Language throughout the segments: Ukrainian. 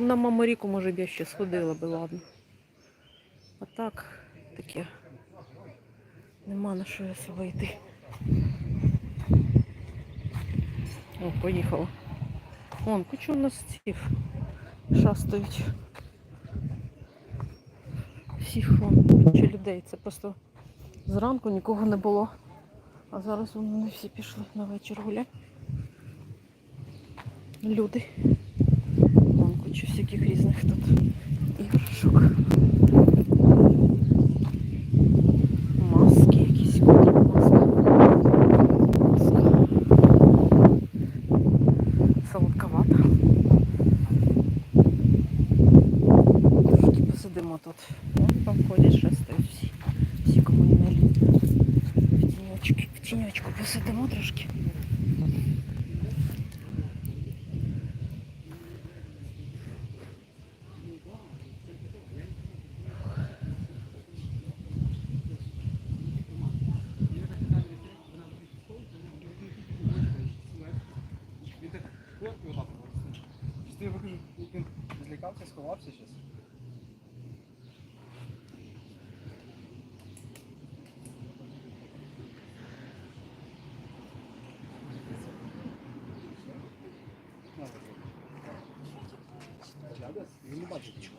На Маморіку, може б я ще сходила би, ладно. А так, таке. Нема на що особо йти. О, поїхала. Вон, кучу у нас цих шастають. Всіх вон, куча людей. Це просто зранку нікого не було. А зараз вони всі пішли на вечір гуляти. Люди. Вон куча всяких різних тут іграшок. Маски якісь. Маска. Маска. Солодковата. Трошки посидимо тут. Вон там ходять, шастають всі. Всі кому не лі. В тіньочки, в тіньочку посидимо трошки. Злякався, сховався зараз. Він не бачить нічого.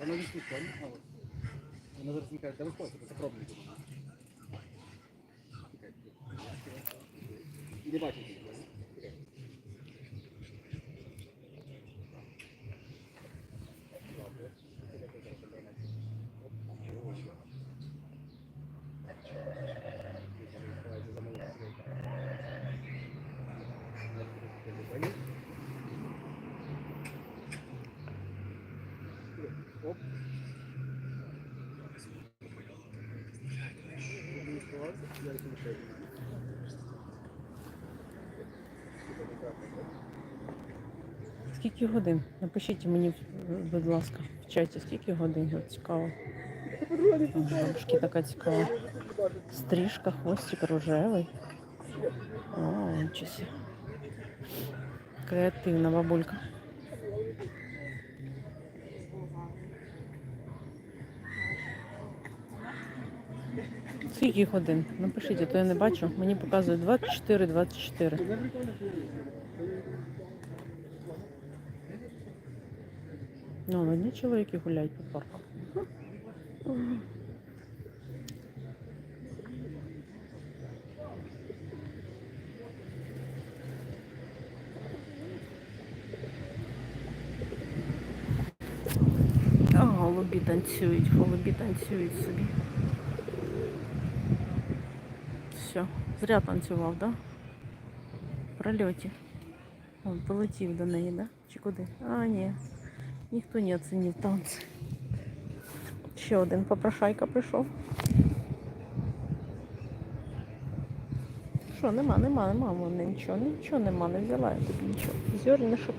Вона. Вона зараз не каже, де ви ходите, це пробник. Не бачить. Оп. Скільки годин? Напишіть мені, будь ласка, в чаті, скільки годин? От цікаво. Бабушки така цікава. Стрижка, хвостик рожевий. О, нічого. Креативна бабулька. Скільки годин? Напишіть, а то я не бачу. Мені показує 24-24. Ну, одні чоловіки гуляють по парку. Голубі танцюють, голубі танцюють собі. Все, зря танцював, да? В прольоті. Он полетів до неї, да? Чи куди? А, ні. Ніхто не оцінив танці. Ще один попрошайка прийшов. Що, нема, нема, нема, мене нічого, нічого нема, не взяла я тобі нічого. Зернишок.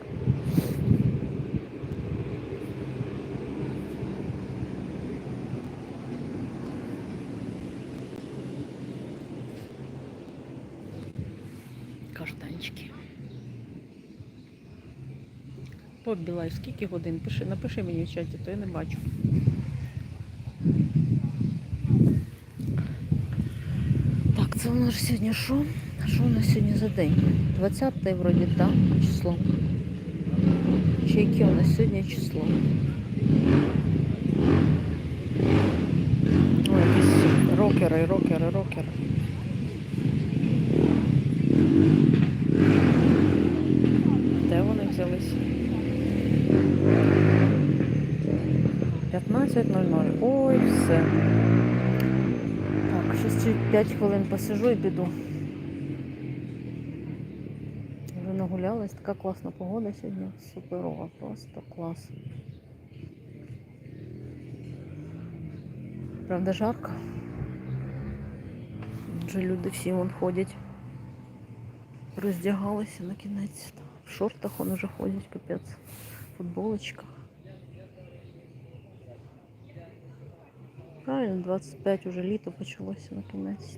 По Білай, скільки годин? Пиши, напиши мені в чаті, то я не бачу. Так, це у нас сьогодні що? Що у нас сьогодні за день? 20 вроді, так, число. Чи яке у нас сьогодні число? О, якісь рокери, рокери, рокери. Де вони взялись? 15.00. Ой, все. Так, ще 5 хвилин посижу і піду. Вже нагулялась, така класна погода сьогодні. Суперова, просто клас. Правда, жарко. Вже люди всі вон ходять. Роздягалися на кінець. В шортах вони вже ходять, капець. В футболочках. Правильно, 25 уже літо почалося на кінець.